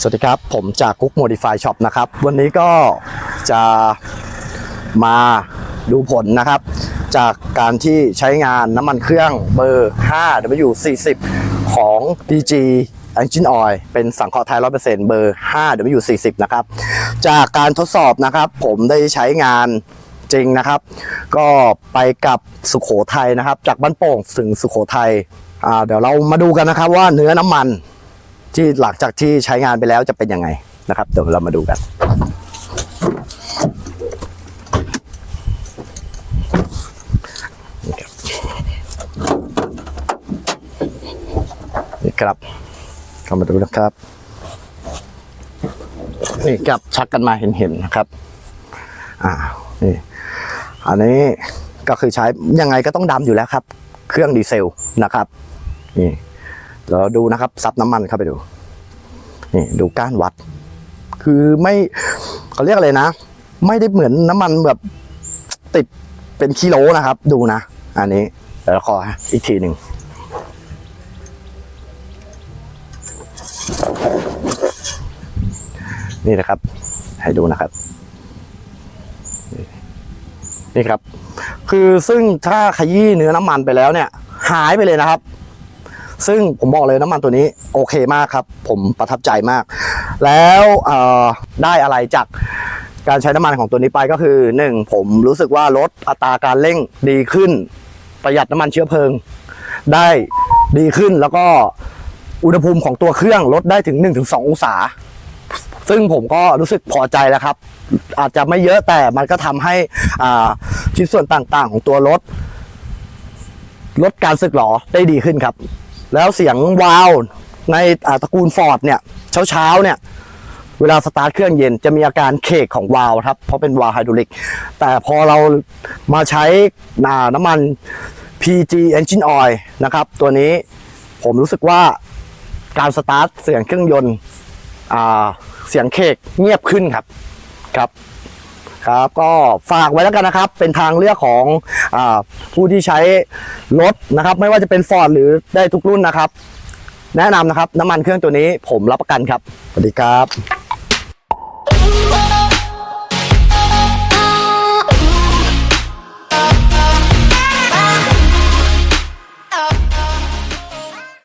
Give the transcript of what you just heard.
สวัสดีครับ ผมจากกุ๊กโมดิฟายช็อปนะครับ วันนี้ก็จะมาดูผลนะครับ จากการที่ใช้งานน้ำมันเครื่องเบอร์ 5W40 ของ DG Engine Oil เป็นสังเคราะห์ไทย 100%เบอร์ 5W40 นะครับ จากการทดสอบนะครับผมได้ใช้งานจริงนะครับ ก็ไปกับสุขโขทัยนะครับ จากบ้านโป่งถึงสุขโขทัยเดี๋ยวเรามาดูกันนะครับว่าเนื้อน้ำมัน ที่หลังจากที่ใช้งานไปแล้วจะเป็นยังไงนะครับเดี๋ยวเรามาดูกันนี่ครับเข้ามาดูนะครับนี่ครับชักกันมาเห็นๆนะครับอ่านี่อันนี้ก็คือใช้ยังไงก็ต้องดำอยู่แล้วครับ เครื่องดีเซลนะครับนี่ เดี๋ยวเราดูนะครับซับน้ำมันเข้าไปดูนี่ดูก้านวัด คือไม่เขาเรียกอะไรนะ ไม่ได้เหมือนน้ำมันแบบติดเป็นกิโลนะครับ ดูนะ อันนี้เดี๋ยวขออีกทีหนึ่งนี่นะครับ ให้ดูนะครับนี่ครับ คือซึ่งถ้าขยี้เนื้อน้ำมันไปแล้วเนี่ย หายไปเลยนะครับ ซึ่งผมบอกเลยน้ำมันตัวนี้โอเคมากครับ ผมประทับใจมาก แล้วได้อะไรจากการใช้น้ำมันของตัวนี้ไปก็คือ 1. ผมรู้สึกว่าลดอัตราการเร่งดีขึ้น ประหยัดน้ำมันเชื้อเพลิง ได้ดีขึ้นแล้วก็อุณหภูมิของตัวเครื่องลดได้ถึง 1-2 องศา ซึ่งผมก็รู้สึกพอใจแล้วครับ อาจจะไม่เยอะแต่มันก็ทำให้ชิ้นส่วนต่างๆ ของตัวรถลดการสึกหรอได้ดีขึ้นครับ แล้วเสียงวาล์วในตระกูลฟอร์ดเนี่ยเช้าๆเนี่ยเวลาสตาร์ทเครื่องเย็นจะมีอาการเคกของวาล์วครับ เพราะเป็นวาล์วไฮดรอลิก แต่พอเรามาใช้อ่าน้ำมัน PG Engine Oil นะครับ ตัวนี้ผมรู้สึกว่าการสตาร์ทเสียงเครื่องยนต์เสียงเคกเงียบขึ้นครับครับ ครับ ก็ฝากไว้แล้วกันนะครับ เป็นทางเลือกของอผู้ที่ใช้รถนะครับ ไม่ว่าจะเป็นฟอร์ดหรือได้ทุกรุ่นนะครับ แนะนำนะครับ น้ำมันเครื่องตัวนี้ผมรับประกันครับ สวัสดีครับ